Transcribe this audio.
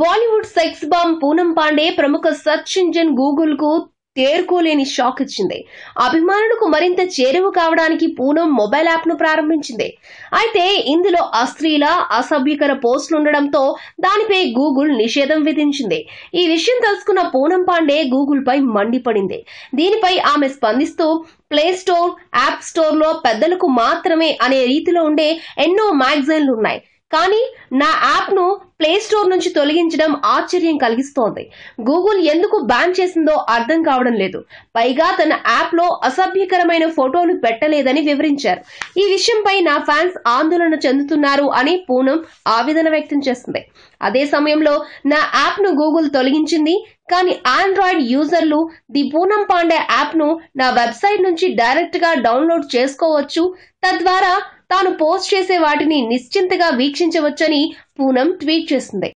Bollywood sex bomb Poonam Pandey ప్రముఖ search engine గూగుల్కు తేరుకోలేని షాక్ ఇచ్చింది. అభిమానులకు మరింత చేరువ కావడానికి పూనం మొబైల్ యాప్ను ప్రారంభించింది. అయితే ఇందులో అస్త్రీల అసభ్యకర పోస్టులు ఉండడంతో దానిపై గూగుల్ నిషేధం విధించింది. ఈ విషయం తెలుసుకున్న పూనం పాండే గూగుల్ పై మండిపడింది. దీనిపై ఆమె స్పందిస్తూ ప్లే స్టోర్ యాప్ స్టోర్లో పెద్దలకు మాత్రమే అనే రీతిలో ఉండే ఎన్నో మ్యాగజైన్లు ఉన్నాయి. కానీ నా యాప్ను ప్లే స్టోర్ నుంచి తొలగించడం ఆశ్చర్యం కలిగిస్తోంది. గూగుల్ ఎందుకు బ్యాన్ చేసిందో అర్థం కావడం లేదు. పైగా తన యాప్లో అసభ్యకరమైన ఫోటోలు పెట్టలేదని వివరించారు. ఈ విషయంపై నా ఫ్యాన్స్ ఆందోళన చెందుతున్నారు అని పూనం ఆవేదన వ్యక్తం చేసింది అదే సమయంలో నా యాప్ను గూగుల్ తొలగించింది కానీ ఆండ్రాయిడ్ యూజర్లు ది పూనం పాండే యాప్ను నా వెబ్సైట్ నుంచి డైరెక్ట్గా డౌన్లోడ్ చేసుకోవచ్చు. తద్వారా తాను పోస్ట్ చేసే వాటిని నిశ్చింతగా వీక్షించవచ్చని పూనం ట్వీట్ చేసింది